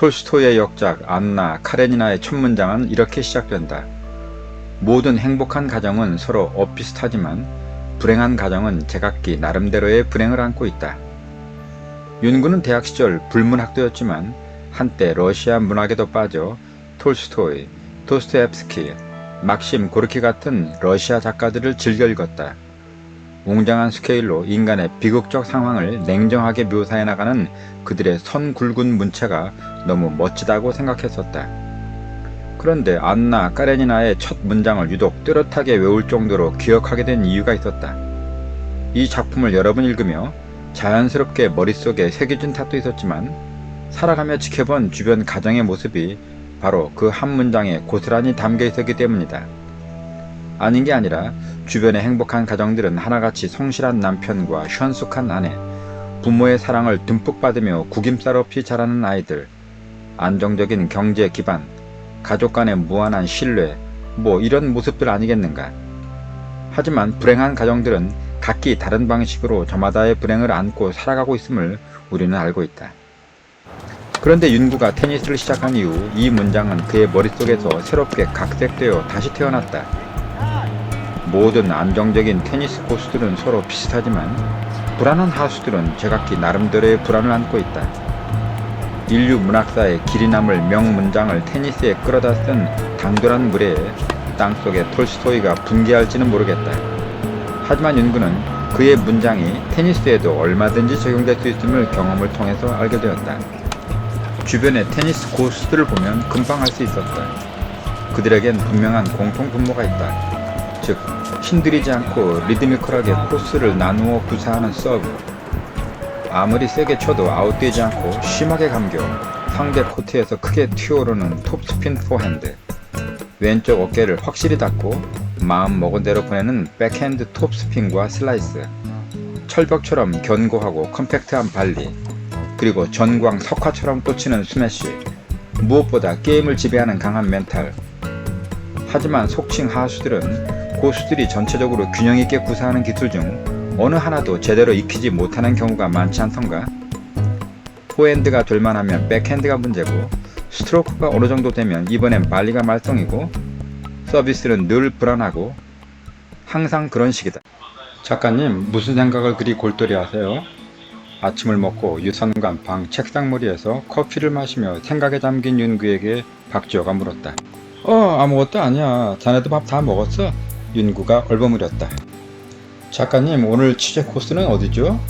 톨스토이의 역작 안나 카레니나의 첫 문장은 이렇게 시작된다. 모든 행복한 가정은 서로 엇비슷하지만 불행한 가정은 제각기 나름대로의 불행을 안고 있다. 윤구는 대학 시절 불문학도였지만 한때 러시아 문학에도 빠져 톨스토이, 도스토옙스키, 막심 고르키 같은 러시아 작가들을 즐겨 읽었다. 웅장한 스케일로 인간의 비극적 상황을 냉정하게 묘사해 나가는 그들의 선 굵은 문체가 너무 멋지다고 생각했었다. 그런데 안나 까레니나의 첫 문장을 유독 뚜렷하게 외울 정도로 기억하게 된 이유가 있었다. 이 작품을 여러 번 읽으며 자연스럽게 머릿속에 새겨진 탓도 있었지만 살아가며 지켜본 주변 가정의 모습이 바로 그 한 문장에 고스란히 담겨 있었기 때문이다. 아닌 게 아니라 주변의 행복한 가정들은 하나같이 성실한 남편과 현숙한 아내, 부모의 사랑을 듬뿍 받으며 구김살 없이 자라는 아이들, 안정적인 경제 기반, 가족 간의 무한한 신뢰, 뭐 이런 모습들 아니겠는가. 하지만 불행한 가정들은 각기 다른 방식으로 저마다의 불행을 안고 살아가고 있음을 우리는 알고 있다. 그런데 윤구가 테니스를 시작한 이후 이 문장은 그의 머릿속에서 새롭게 각색되어 다시 태어났다. 모든 안정적인 테니스 고수들은 서로 비슷하지만 불안한 하수들은 제각기 나름대로의 불안을 안고 있다. 인류 문학사의 길이 남을 명문장을 테니스에 끌어다 쓴 당돌한 무례에 땅속에 톨스토이가 분개할지는 모르겠다. 하지만 윤구는 그의 문장이 테니스에도 얼마든지 적용될 수 있음을 경험을 통해서 알게 되었다. 주변의 테니스 고수들을 보면 금방 알 수 있었다. 그들에겐 분명한 공통 분모가 있다. 즉, 힘들이지 않고 리드미컬하게 코스를 나누어 구사하는 서브. 아무리 세게 쳐도 아웃되지 않고 심하게 감겨 상대 코트에서 크게 튀어오르는 톱스핀 포핸드. 왼쪽 어깨를 확실히 닫고 마음 먹은 대로 보내는 백핸드 톱스핀과 슬라이스. 철벽처럼 견고하고 컴팩트한 발리. 그리고 전광 석화처럼 꽂히는 스매시. 무엇보다 게임을 지배하는 강한 멘탈. 하지만 속칭 하수들은 고수들이 전체적으로 균형 있게 구사하는 기술 중 어느 하나도 제대로 익히지 못하는 경우가 많지 않던가? 포핸드가 될 만하면 백핸드가 문제고 스트로크가 어느 정도 되면 이번엔 발리가 말썽이고 서비스는 늘 불안하고 항상 그런 식이다. 작가님 무슨 생각을 그리 골똘히 하세요? 아침을 먹고 유선관 방 책상머리에서 커피를 마시며 생각에 잠긴 윤구에게 박지호가 물었다. 어 아무것도 아니야. 자네도 밥 다 먹었어? 윤구가 얼버무렸다. 작가님 오늘 취재 코스는 어디죠?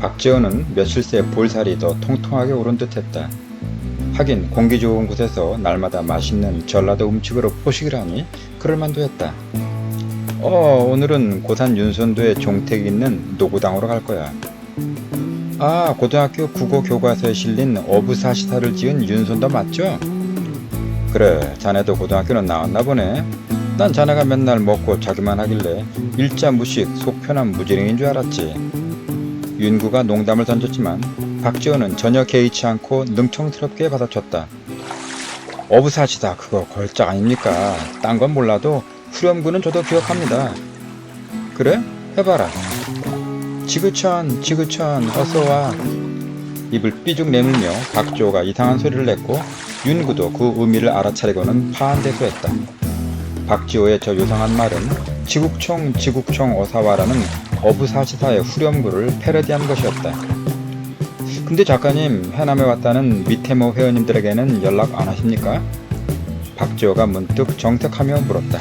박지호는 며칠 새 볼살이 더 통통하게 오른 듯했다. 하긴 공기 좋은 곳에서 날마다 맛있는 전라도 음식으로 포식을 하니 그럴만도 했다. 어 오늘은 고산 윤선도에 종택이 있는 노구당으로 갈 거야. 아 고등학교 국어 교과서에 실린 어부사시사를 지은 윤선도 맞죠? 그래 자네도 고등학교는 나왔나 보네. 난 자네가 맨날 먹고 자기만 하길래 일자 무식 속편한 무지랭인 줄 알았지. 윤구가 농담을 던졌지만 박지호는 전혀 개의치 않고 능청스럽게 받아쳤다. 어부사시다 그거 걸작 아닙니까? 딴 건 몰라도 후렴구는 저도 기억합니다. 그래? 해봐라. 지구천 지구천 어서와 입을 삐죽 내밀며 박지호가 이상한 소리를 냈고 윤구도 그 의미를 알아차리고는 파한대소했다. 박지호의 저 요상한 말은 지국총 지국총 어사와라는 어부사시사의 후렴구를 패러디한 것이었다. 근데 작가님 해남에 왔다는 미테모 회원님들에게는 연락 안 하십니까? 박지호가 문득 정색하며 물었다.